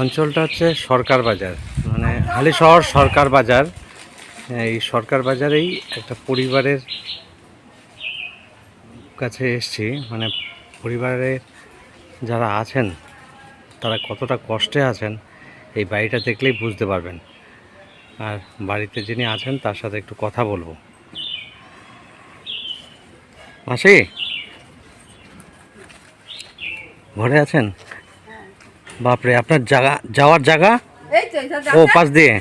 অঞ্চলটা হচ্ছে সরকার বাজার। মানে হালি শহর সরকার বাজার। এই সরকার বাজারেই একটা পরিবারের কাছে এসছি। মানে পরিবারে যারা আছেন, তারা কতটা কষ্টে আছেন, এই বাড়িটা দেখলেই বুঝতে পারবেন। আর বাড়িতে যিনি আছেন, তার সাথে একটু কথা বলব। মাসি, ঘরে আছেন? বাপরে আপনার জায়গা যাওয়ার জায়গা? এই তো এটা ও পাশ দিয়ে?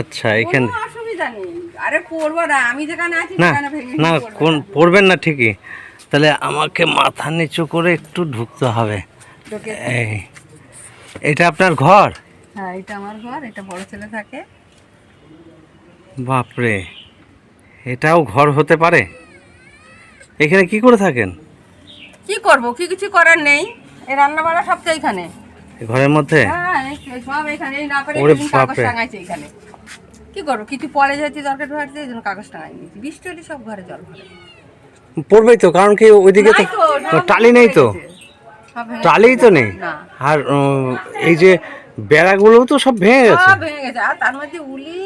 আচ্ছা এখানে কোনো অসুবিধা নেই। আরে করব না আমি যেখানে আছি না কোন পড়বেন না ঠিকই। তাহলে আমাকে মাথা নিচু করে একটু ঢুকতে হবে। এই এটা আপনার ঘর? হ্যাঁ এটা আমার ঘর এটা বড় ছেলে থাকে। বাপরে এটাও ঘর হতে পারে? এখানে কি করে থাকেন? কি করব? কি কিছু করার নেই। এই রান্না বাড়া সব তো এখানে। ঘরের মধ্যে? হ্যাঁ সব এখানে না পারে কাগজ টাঙাইছে এখানে। কি করব কিছু পরে যেতে দরকার ধরতে এই জন্য কাগজ টাঙাই নিয়েছি বৃষ্টি হলে সব ঘরে জল ভরে। পড়বেই তো কারণ কি ওইদিকে তো টালি নেই তো। টালিই তো নেই। আর এই যে বেড়াগুলোও তো সব ভেঙে গেছে। ভেঙে গেছে। আর তার মধ্যে উলি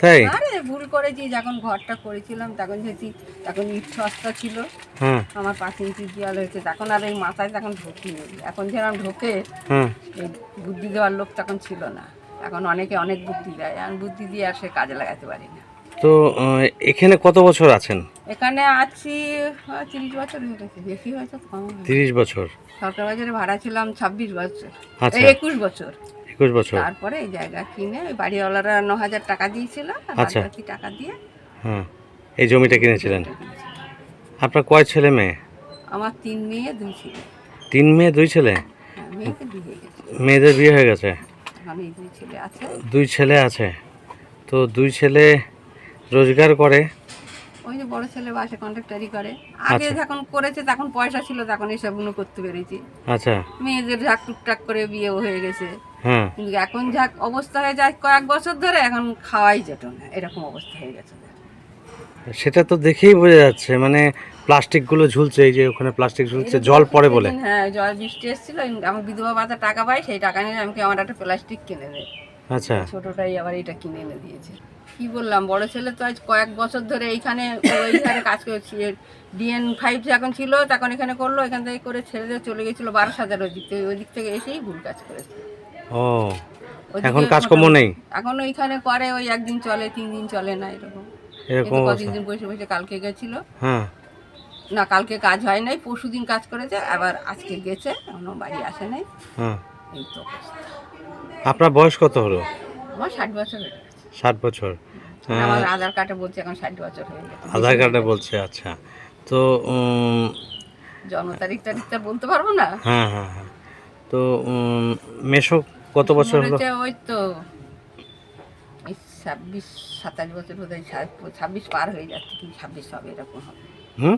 তাই? আরে ভুল করেছি যখন ঘরটা করেছিলাম তখন যেটি তখন ইট সস্তা ছিল আমার পাঁচ ইঞ্চি দেওয়াল হয়েছে। তখন আর এই মাথায় তখন ঢুকি এখন যেরকম ঢোকে বুদ্ধি দেওয়ার লোক তখন ছিল না। এখন অনেকে অনেক বুদ্ধি দেয়। আমি বুদ্ধি দিয়ে আর সে কাজে লাগাতে পারি না। তো এখানে কত বছর আছেন? এখানে আছি তিরিশ বছর হয়ে গেছে। বেশি হয়েছে তিরিশ বছর। সরকার বাজারে ভাড়া ছিলাম ছাব্বিশ বছর। আচ্ছা। একুশ বছর। একুশ বছর? তারপরে এই জায়গা কিনে ওই বাড়িওয়ালারা ন হাজার টাকা দিয়েছিল আর আচ্ছা। বাকি টাকা দিয়ে হ্যাঁ এই জমিটা কিনেছিলেন? আপনার কয় ছেলে মেয়ে? আমার তিন মেয়ে দুই ছেলে। তিন মেয়ে দুই ছেলে? হ্যাঁ, মেয়েকে বিয়ে হয়ে গেছে। মেয়েদের বিয়ে হয়ে গেছে? এই দুই ছেলে আছে। দুই ছেলে আছে। তো দুই ছেলে রোজগার করে? ওই যে বড় ছেলে বাসে কন্ট্রাক্টারি করে। আগে আচ্ছা। যখন করেছে তখন পয়সা ছিল তখন এসবগুলো করতে পেরেছি। আচ্ছা। মেয়েদের ঝাক টুকটাক করে বিয়েও হয়ে গেছে। কিন্তু এখন যাক অবস্থা হয়ে যায় কয়েক বছর ধরে এখন খাওয়াই যেত না। এরকম অবস্থা হয়ে গেছে। সেটা তো দেখেই বোঝা যাচ্ছে মানে প্লাস্টিকগুলো ঝুলছে এই যে ওখানে প্লাস্টিক ঝুলছে জল পড়ে বলে। হ্যাঁ জল বৃষ্টি এসেছিল আমার বিধবা ভাতা টাকা পাই সেই টাকা নিয়ে আমাকে আমার একটা প্লাস্টিক কিনে দেয়? আচ্ছা। ছোটটাই আবার এটা কিনে এনে দিয়েছে। কি বললাম বড় ছেলে তো আজ কয়েক বছর ধরে এইখানে ওইখানে কাজ করছি। ডিএন ফাইভ যখন ছিল তখন এখানে করল এখান থেকে করে ছেড়ে দিয়ে চলে গেছিল বারো হাজার ওই দিক থেকে ওই দিক থেকে এসেই ভুল কাজ করেছে। ও এখন কাজকর্ম নেই? এখন ওইখানে করে ওই একদিন চলে তিন দিন চলে না এরকম। এরকম কতদিন বসে বসে কালকে গেছিল। হ্যাঁ। না কালকে কাজ হয় নাই পরশু দিন কাজ করেছে আবার আজকে গেছে এখনও বাড়ি আসে নাই। হ্যাঁ। এই তো আপনার বয়স কত হলো? আমার ষাট বছর হয়ে ষাট বছর। হ্যাঁ, আমার আধার কার্ডে বলছে এখন ষাট বছর হয়ে গেছে। আধার কার্ডে বলছে আচ্ছা। তো জন্ম তারিখ তারিখটা বলতে পারব না? হ্যাঁ হ্যাঁ হ্যাঁ। তো উম, মেশো কত বছর হলো? ওই তো এই ছাব্বিশ সাতাশ বছর বোধ হয় ছাব্বিশ পার হয়ে যাচ্ছে কি ছাব্বিশ হবে এরকম হবে। হুম?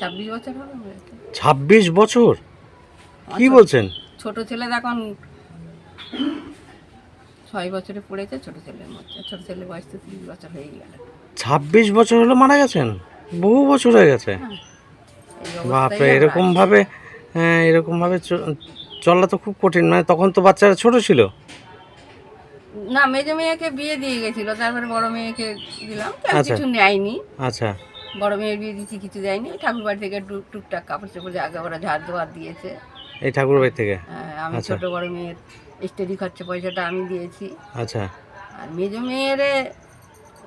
ছাব্বিশ বছর হবে। ছাব্বিশ বছর? কি বলছেন? ছোট ছেলে এখন ছয় বছরে পড়েছে ছোট ছেলের মধ্যে ছোট ছেলের বয়স তো তিরিশ বছর হয়ে গেল। ছাব্বিশ বছর হলো মারা গেছেন? বহু বছর হয়ে গেছে। এই বাপরে এরকম ভাবে হ্যাঁ এরকম ভাবে চলা তো খুব কঠিন মানে তখন তো বাচ্চারা ছোট ছিল। না মেজো মেয়েকে বিয়ে দিয়ে গেছিল তারপরে বড় মেয়েকে দিলাম আচ্ছা। কিছু নেয়নি। আচ্ছা। বড় মেয়ের বিয়ে দিচ্ছি কিছু দেয়নি ওই ঠাকুর বাড়ি থেকে টুক টুকটাক কাপড় চোপড় আগে ওরা ঝাড় দেওয়ার দিয়েছে। এই ঠাকুর বাড়ি থেকে? হ্যাঁ, আমি আচ্ছা। ছোট বড় মেয়ের স্টাডি খরচা পয়সাটা আমি দিয়েছি। আচ্ছা। আর মেজো মেয়ের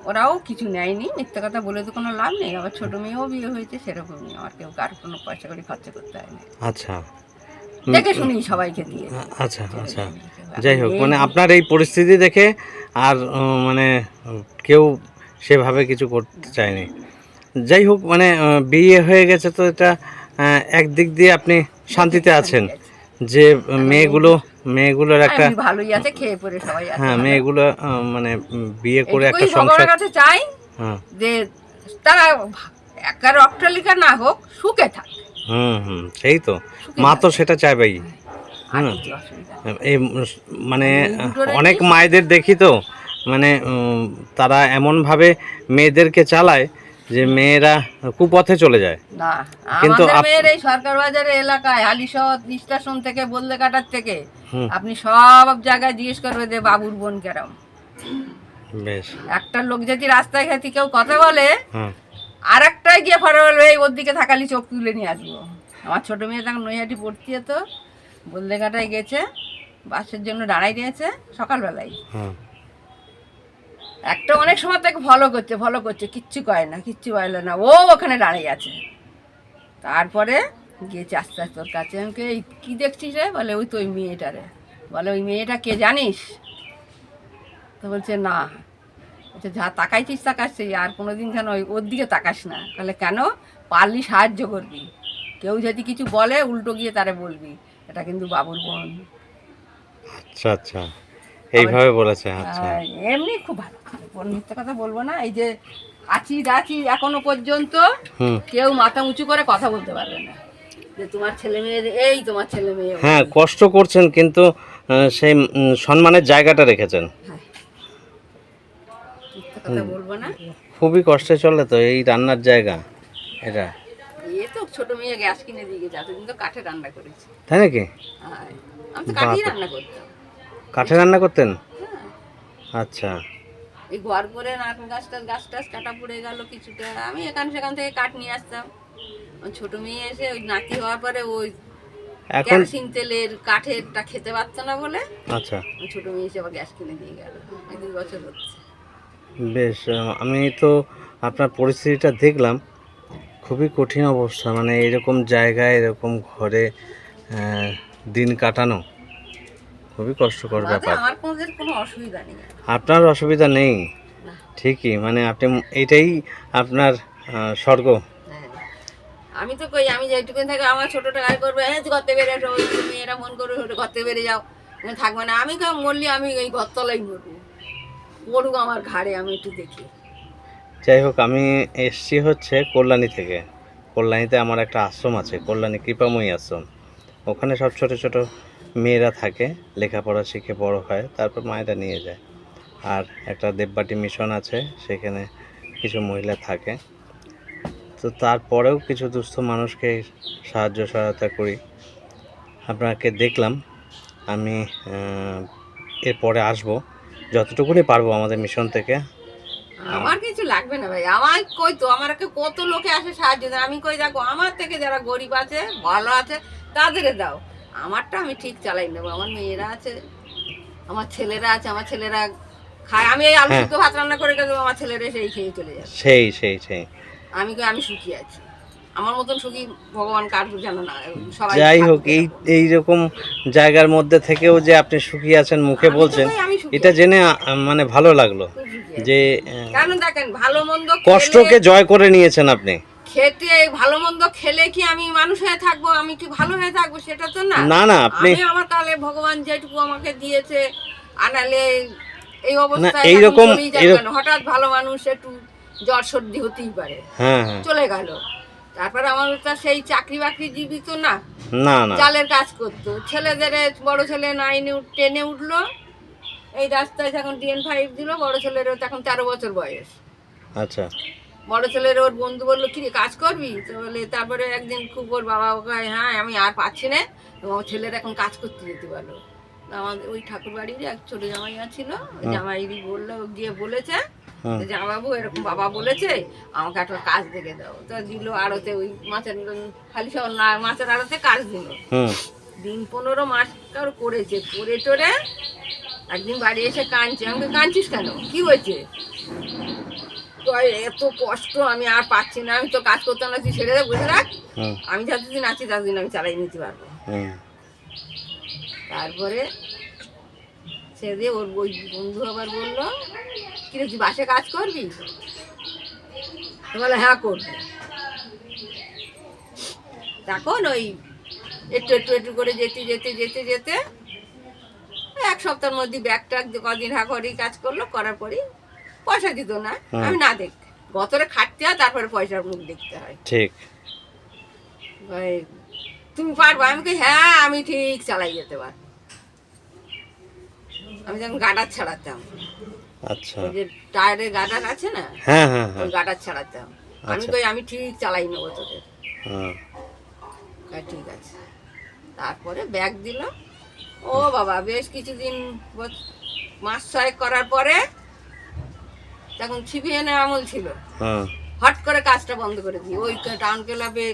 ওরাও কিছু নেয়নি মিথ্যা কথা বলে তো কোনো লাভ নেই আবার ছোট মেয়েও বিয়ে হয়েছে সেরকমই আমার কেউ কার কোনো পয়সা করে খরচা করতে হয়নি আচ্ছা। দেখে শুনি সবাইকে দিয়ে। আচ্ছা আচ্ছা। যাই হোক মানে আপনার এই পরিস্থিতি দেখে আর মানে কেউ সেভাবে কিছু করতে চায়নি। যাই হোক মানে বিয়ে হয়ে গেছে তো এটা একদিক দিয়ে আপনি শান্তিতে আছেন যে মেয়েগুলো মেয়েগুলোর একটা ভালোই আছে খেয়ে পরে সবাই হ্যাঁ মেয়েগুলো মানে বিয়ে করে একটা সংসার কাছে চাই হ্যাঁ। যে তারা একার অট্টালিকা না হোক সুখে থাক। হুম হুম সেই তো। মা তো সেটা চাইবেই। হুম। এই মানে অনেক মায়েদের দেখি তো মানে তারা এমনভাবে মেয়েদেরকে চালায় যে মেয়েরা কুপথে চলে যায়। না কিন্তু আমাদের মেয়ের এই সরকার বাজারের এলাকায় হালিশহর স্টেশন থেকে বললে কাটার থেকে আপনি সব জায়গায় জিজ্ঞেস করবে যে বাবুর বোন কেরম? বেশ। একটা লোক যদি রাস্তায় ঘাটি কেউ কথা বলে আর একটাই গিয়ে ফটো বলবে এই ওর দিকে থাকালি চোখ তুলে নিয়ে আসব। আমার ছোটো মেয়ে তখন নৈহাটি পড়তে যেত বললে কাটায় গেছে বাসের জন্য দাঁড়াই দিয়েছে সকালবেলায়। একটা অনেক সময় তাকে ফলো করছে ফলো করছে কিচ্ছু কয় না কিচ্ছু বলে না ও ওখানে দাঁড়িয়ে আছে। তারপরে গিয়েছে আস্তে আস্তে ওর কাছে আমাকে এই কী দেখছিস রে? বলে ওই তো ওই মেয়েটা রে। বলে ওই মেয়েটা কে জানিস? তো বলছে না। বলছে যা তাকাইছিস তাকাচ্ছিস আর কোনোদিন যেন ওর দিকে তাকাস না। তাহলে কেন? পারলি সাহায্য করবি। কেউ যদি কিছু বলে উল্টো গিয়ে তারে বলবি। এটা কিন্তু বাবুর বোন। আচ্ছা আচ্ছা। এইভাবে বলেছে আচ্ছা। এমনি খুব ভালো। বোন মিথ্যে কথা বলব না। এই যে আছি আছি এখনও পর্যন্ত কেউ মাথা উঁচু করে কথা বলতে পারবে না। যে তোমার ছেলে মেয়ে এই তোমার ছেলে মেয়ে। হ্যাঁ কষ্ট করছেন কিন্তু সেই সম্মানের জায়গাটা রেখেছেন। হ্যাঁ। কথা বলব না। খুবই কষ্টে চলে তো এই রান্নার জায়গা এটা। এ তো ছোট মেয়ে গ্যাস কিনে দিয়ে গেছে এতদিন তো কাঠে রান্না করেছি। তাই নাকি? হ্যাঁ আমি তো কাঠেই রান্না করতাম। কাঠে রান্না করতেন? হ্যাঁ। আচ্ছা। এই ঘর করে গাছ টাছ গাছ টাছ কাটা পড়ে গেল কিছুটা আমি এখান সেখান থেকে কাঠ নিয়ে আসতাম। ছোট মেয়ে এসে ওই নাতি হওয়ার পরে ওই এখন কেরোসিন তেলের কাঠেরটা খেতে পারতো না বলে আচ্ছা। ছোট মেয়ে এসে আবার গ্যাস কিনে দিয়ে গেল। দুই বছর হচ্ছে। বেশ আমি তো আপনার পরিস্থিতিটা দেখলাম। খুবই কঠিন অবস্থা মানে এরকম জায়গায় এরকম ঘরে দিন কাটানো খুবই কষ্টকর ব্যাপার। আমার কোনো অসুবিধা নেই। আপনার অসুবিধা নেই? ঠিকই মানে আপনি এটাই আপনার স্বর্গ। হ্যাঁ আমি তো কই আমি যেটুকু থেকে আমার ছোটটা গায়ে করবে হ্যাঁ ঘরতে বেরে এসো ওই মেয়েরা মন ওটা ঘরতে বেরে যাও। তুমি থাকবে না আমি মরলি আমি এই ঘরতলাই মরবো। পড়ুক আমার ঘাড়ে, আমি একটু দেখি। যাই হোক, আমি এসছি হচ্ছে কল্যাণী থেকে। কল্যাণীতে আমার একটা আশ্রম আছে, কল্যাণী কৃপাময়ী আশ্রম। ওখানে সব ছোট ছোট মেয়েরা থাকে, লেখাপড়া শিখে বড় হয়, তারপর মায়েরা নিয়ে যায়। আর একটা দেববাটি মিশন আছে, সেখানে কিছু মহিলা থাকে। তো তারপরেও কিছু দুস্থ মানুষকে সাহায্য সহায়তা করি। আপনাকে দেখলাম, আমি এরপরে আসব। যতটুকুনি পারব আমাদের মিশন থেকে। আমার কিছু লাগবে না ভাই। আমার কই তো আমার কত লোকে আসে সাহায্য দেয় আমি কই দেখো আমার থেকে যারা গরিব আছে ভালো আছে তাদেরকে দাও। আমারটা আমি ঠিক চালাই নেব। আমার মেয়েরা আছে আমার ছেলেরা আছে আমার ছেলেরা খায়। আমি এই আলু হ্যাঁ। ভাত রান্না করে দেবো আমার ছেলেরা সেই খেয়ে চলে যায় সেই সেই সেই। আমি কই আমি সুখী আছি। আমার মতন সুখী ভগবান কার জানো না সবাই যাই হোক এই এই রকম জায়গার মধ্যে থেকেও যে আপনি সুখী আছেন মুখে বলছেন এটা জেনে মানে ভালো লাগল। যে কেন দেখেন ভালো মন্দ কষ্টকে জয় করে নিয়েছেন আপনি। খেতে ভালো মন্দ খেলে কি আমি মানুষ হয়ে থাকব আমি কি ভালো হয়ে থাকব সেটা তো না। না না আপনি আমার কালে ভগবান যেটুকু আমাকে দিয়েছে আনালে এই অবস্থায় এইরকম-? হঠাৎ ভালো মানুষ একটু জ্বর সর্দি হতেই পারে। হ্যাঁ হ্যাঁ। চলে গেল। তারপরে আমার তো সেই চাকরি বাকরি জীবিত না। না না। জালের কাজ করতো। ছেলেদের বড় ছেলে নাইনে টেনে উঠল। এই রাস্তায় যখন টিএন ফাইভ দিল। বড় ছেলেরও তখন তেরো বছর বয়স। আচ্ছা। বড় ছেলের ওর বন্ধু বলল কি কাজ করবি? তো বলে তারপরে একদিন খুব ওর বাবা ওকে হ্যাঁ আমি আর পাচ্ছি না। আমার ছেলের এখন কাজ করতে যেতে পারল। আমাদের ওই ঠাকুর বাড়ির এক ছোট জামাই ছিল ওই জামাইরি বলল গিয়ে বলেছে হুম। জামাইবাবু এরকম বাবা বলেছে আমাকে একটা কাজ দেখে দাও। তো দিল আড়তে ওই মাছের খালি সব মাছের আড়তে কাজ দিল। দিন পনেরো মাস কার করেছে করে টোরে একদিন বাড়ি এসে কাঁদছে আমাকে কাঁদছিস কেন? কি হয়েছে? এত কষ্ট আমি আর পাচ্ছি না আমি তো কাজ করতাম না তুই ছেড়ে দে বুঝে রাখ। হুম আমি যতদিন আছি ততদিন আমি চালাই নিতে পারব। তারপরে সে দিয়ে ওর ওই বন্ধু আবার বলল কিরে তুই বাসে কাজ করবি? বলে হ্যাঁ করব। তখন ওই একটু একটু একটু করে যেতে যেতে যেতে যেতে এক সপ্তাহের মধ্যে ব্যাগ ট্যাগ কদিন হা করি কাজ করল করার পরই পয়সা দিত না। আমি না দেখ গতরে খাটতে হয় তারপরে পয়সার মুখ দেখতে হয়। ঠিক। তুমি পারব? আমি কই হ্যাঁ আমি ঠিক চালাই যেতে পার আমি যখন গাডার ছাড়াতাম। আচ্ছা। ওই যে টায়ারের গাডার আছে না? হ্যাঁ হ্যাঁ হ্যাঁ। ওই গাডার ছাড়াতাম আমি আচ্ছা। কই আমি ঠিক চালাই নেব তোদের। হুম, কয়, ঠিক আছে। তারপরে ব্যাগ ও বাবা বেশ কিছুদিন মাস ছয়েক করার পরে তখন সিপিএনের আমল ছিল। হট করে কাজটা বন্ধ করে দিই। ওই টাউন ক্লাবে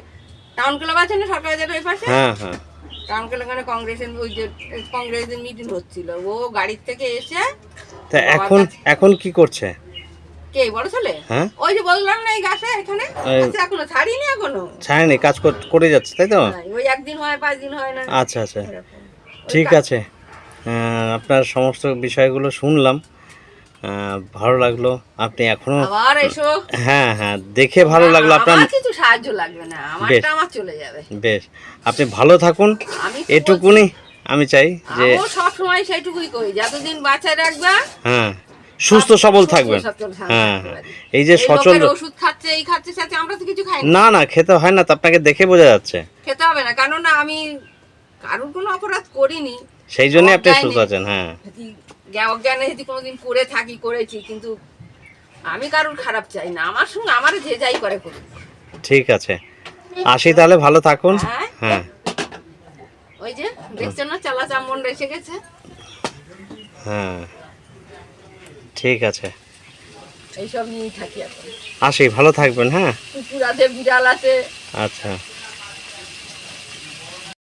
টাউন ক্লাব আছে না সরকারি ওই পাশে? হ্যাঁ হ্যাঁ। টাউন ক্লাবে কংগ্রেসের ওই যে কংগ্রেসের মিটিং হচ্ছিল। ও গাড়ির থেকে এসে তা এখন এখন কি করছে? কে বড় ছেলে? হ্যাঁ। ওই যে বললাম না এই গাছে এখানে? এখনও ছাড়িনি এখনও? কাজ কর- যাচ্ছে তাই তো? ওই একদিন হয় পাঁচ দিন হয় না। আচ্ছা আচ্ছা। ঠিক আছে। আপনার সমস্ত বিষয়গুলো শুনলাম। ভালো লাগল। আপনি এখনও আবার এসো। হ্যাঁ হ্যাঁ দেখে ভালো লাগল। আপনার কিছু সাহায্য লাগবে না। আমারটা আমার চলে যাবে। বেশ। আপনি ভালো থাকুন। এটুকুনি আমি চাই যে সব সময় সেইটুকুই করি। যতদিন বাঁচায় রাখবা হ্যাঁ সুস্থ সবল থাকবেন। হ্যাঁ হ্যাঁ। এই যে সচল ওষুধ খাচ্ছে এই খাচ্ছে সাথে আমরা তো কিছু খাই না। না খেতে হয় না তো আপনাকে দেখে বোঝা যাচ্ছে। খেতে হবে না কারণ না আমি কারোর কোনো অপরাধ করিনি। সেই জন্যই আপনি। সুস্থ আছেন হ্যাঁ। অজ্ঞানে যদি কোনোদিন করে থাকি করেছি কিন্তু আমি কারোর খারাপ চাই না। আমার সঙ্গে আমার যে যাই করে করুক। ঠিক আছে। আসি তাহলে ভালো থাকুন। হ্যাঁ। হ্যাঁ। ওই যে দেখছেন না চালা চামন এসে গেছে। হ্যাঁ ঠিক আছে। এইসব নিয়েই থাকি এখন। আসি ভালো থাকবেন হ্যাঁ? কুকুর আছে বিড়াল আছে। আচ্ছা।